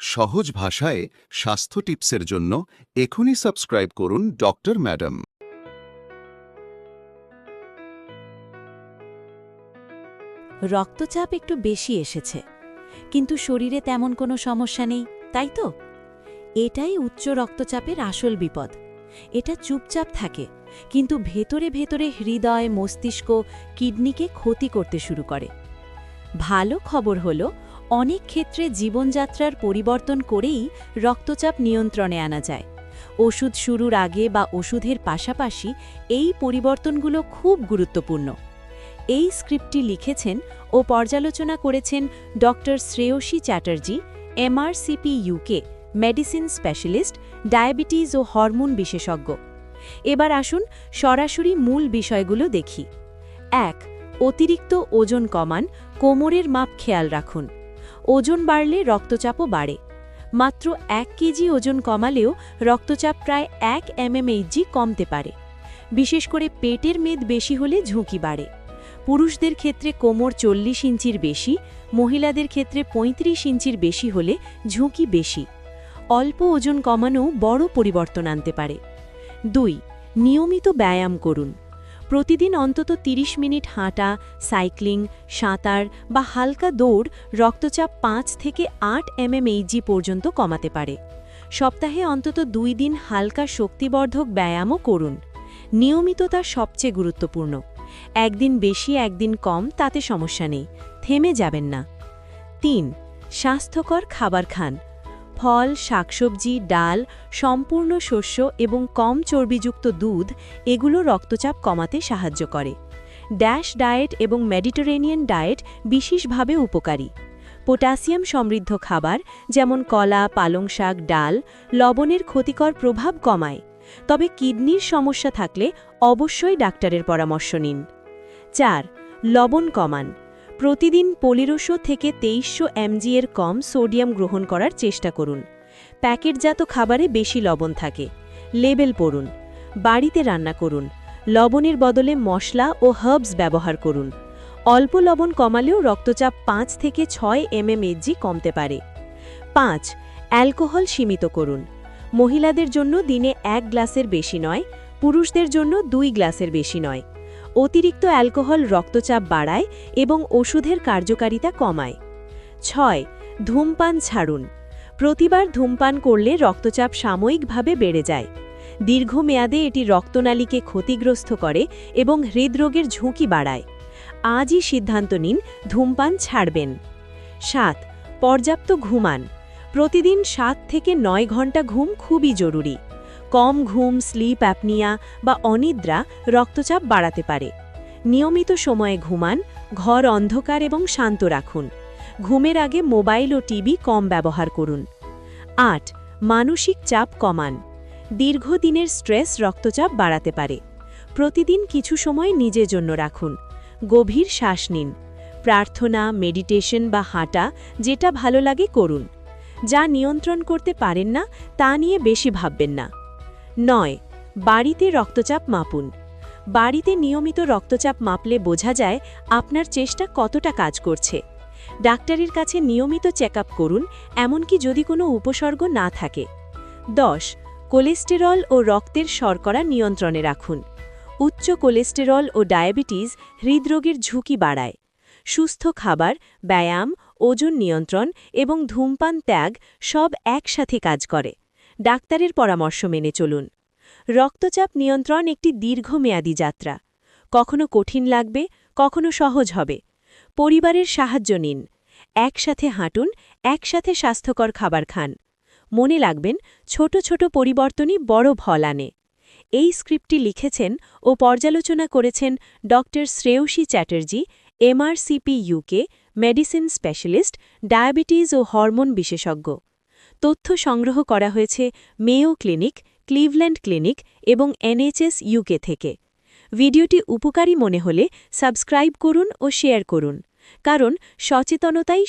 সহজ ভাষায় স্বাস্থ্য টিপসের জন্য এখনই সাবস্ক্রাইব করুন ডক্টর ম্যাডাম। রক্তচাপ একটু বেশি এসেছে, কিন্তু শরীরে তেমন কোনো সমস্যা নেই, তাই তো? এটাই উচ্চ রক্তচাপের আসল বিপদ। এটা চুপচাপ থাকে, কিন্তু ভেতরে ভেতরে হৃদয়, মস্তিষ্ক, কিডনিকে ক্ষতি করতে শুরু করে। ভালো খবর হলো অনেক ক্ষেত্রে জীবনযাত্রার পরিবর্তন করেই রক্তচাপ নিয়ন্ত্রণে আনা যায়। ওষুধ শুরুর আগে বা ওষুধের পাশাপাশি এই পরিবর্তনগুলো খুব গুরুত্বপূর্ণ। এই স্ক্রিপ্টটি লিখেছেন ও পর্যালোচনা করেছেন doctor Shreyasi Chatterjee MRCP UK medicine specialist, diabetes ও হরমোন বিশেষজ্ঞ। এবার আসুন সরাসরি মূল বিষয়গুলো দেখি। এক, অতিরিক্ত ওজন কমান, কোমরের মাপ খেয়াল রাখুন। ওজন বাড়লে রক্তচাপও বাড়ে। মাত্র এক কেজি ওজন কমালেও রক্তচাপ প্রায় এক এমএমএইচজি কমতে পারে। বিশেষ করে পেটের মেদ বেশি হলে ঝুঁকি বাড়ে। পুরুষদের ক্ষেত্রে কোমর চল্লিশ ইঞ্চির বেশি, মহিলাদের ক্ষেত্রে ৩৫ ইঞ্চির বেশি হলে ঝুঁকি বেশি। অল্প ওজন কমানো বড় পরিবর্তন আনতে পারে। দুই, নিয়মিত ব্যায়াম করুন। প্রতিদিন অন্তত ৩০ মিনিট হাঁটা, সাইক্লিং, সাঁতার বা হালকা দৌড় রক্তচাপ পাঁচ থেকে আট এমএমএইচজি পর্যন্ত কমাতে পারে। সপ্তাহে অন্তত দুই দিন হালকা শক্তিবর্ধক ব্যায়ামও করুন। নিয়মিততা সবচেয়ে গুরুত্বপূর্ণ। একদিন বেশি, একদিন কম, তাতে সমস্যা নেই। থেমে যাবেন না। তিন, স্বাস্থ্যকর খাবার খান। ফল, শাকসবজি, ডাল, সম্পূর্ণ শস্য এবং কম চর্বিযুক্ত দুধ, এগুলো রক্তচাপ কমাতে সাহায্য করে। ড্যাশ ডায়েট এবং মেডিটেরেনিয়ান ডায়েট বিশেষভাবে উপকারী। পটাশিয়াম সমৃদ্ধ খাবার, যেমন কলা, পালং শাক, ডাল, লবণের ক্ষতিকর প্রভাব কমায়। তবে কিডনির সমস্যা থাকলে অবশ্যই ডাক্তারের পরামর্শ নিন। চার, লবণ কমান। প্রতিদিন পলিরোশো থেকে তেইশশো এমজি এর কম সোডিয়াম গ্রহণ করার চেষ্টা করুন। প্যাকেটজাত খাবারে বেশি লবণ থাকে। লেবেল পড়ুন। বাড়িতে রান্না করুন। লবণের বদলে মশলা ও হার্বস ব্যবহার করুন। অল্প লবণ কমালেও রক্তচাপ পাঁচ থেকে ছয় এমএমএজি কমতে পারে। পাঁচ, অ্যালকোহল সীমিত করুন। মহিলাদের জন্য দিনে এক গ্লাসের বেশি নয়, পুরুষদের জন্য দুই গ্লাসের বেশি নয়। অতিরিক্ত অ্যালকোহল রক্তচাপ বাড়ায় এবং ওষুধের কার্যকারিতা কমায়। ছয়, ধূমপান ছাড়ুন। প্রতিবার ধূমপান করলে রক্তচাপ সাময়িকভাবে বেড়ে যায়। দীর্ঘমেয়াদে এটি রক্তনালীকে ক্ষতিগ্রস্ত করে এবং হৃদরোগের ঝুঁকি বাড়ায়। আজই সিদ্ধান্ত নিন ধূমপান ছাড়বেন। সাত, পর্যাপ্ত ঘুমান। প্রতিদিন সাত থেকে নয় ঘণ্টা ঘুম খুবই জরুরি। কম ঘুম, স্লিপ অ্যাপনিয়া বা অনিদ্রা রক্তচাপ বাড়াতে পারে। নিয়মিত সময়ে ঘুমান, ঘর অন্ধকার এবং শান্ত রাখুন। ঘুমের আগে মোবাইল ও টিভি কম ব্যবহার করুন। আট, মানসিক চাপ কমান। দীর্ঘদিনের স্ট্রেস রক্তচাপ বাড়াতে পারে। প্রতিদিন কিছু সময় নিজের জন্য রাখুন। গভীর শ্বাস নিন। প্রার্থনা, মেডিটেশন বা হাঁটা যেটা ভালো লাগে করুন। যা নিয়ন্ত্রণ করতে পারেন না, তা নিয়ে বেশি ভাববেন না। নয়, বাড়িতে রক্তচাপ মাপুন। বাড়িতে নিয়মিত রক্তচাপ মাপলে বোঝা যায় আপনার চেষ্টা কতটা কাজ করছে। ডাক্তারের কাছে নিয়মিত চেক করুন, এমনকি যদি কোনো উপসর্গ না থাকে। দশ, কোলেস্টেরল ও রক্তের শর্করা নিয়ন্ত্রণে রাখুন। উচ্চ কোলেস্টেরল ও ডায়াবেটিস হৃদরোগের ঝুঁকি বাড়ায়। সুস্থ খাবার, ব্যায়াম, ওজন নিয়ন্ত্রণ এবং ধূমপান, ত্যাগ সব একসাথে কাজ করে। ডাক্তারের পরামর্শ মেনে চলুন। রক্তচাপ নিয়ন্ত্রণ একটি দীর্ঘমেয়াদী যাত্রা। কখনো কঠিন লাগবে, কখনো সহজ হবে। পরিবারের সাহায্য নিন। একসাথে হাঁটুন, একসাথে স্বাস্থ্যকর খাবার খান। মনে লাগবেন ছোট ছোট পরিবর্তনই বড় ফল আনে। এই স্ক্রিপ্টটি লিখেছেন ও পর্যালোচনা করেছেন doctor Shreyasi Chatterjee MRCP UK medicine specialist, diabetes ও হরমোন বিশেষজ্ঞ। তথ্য সংগ্রহ করা হয়েছে মেয়ো ক্লিনিক, ক্লিভল্যান্ড ক্লিনিক এবং এনএচএস ইউকে থেকে। ভিডিওটি উপকারী মনে হলে সাবস্ক্রাইব করুন ও শেয়ার করুন। কারণ সচেতনতাই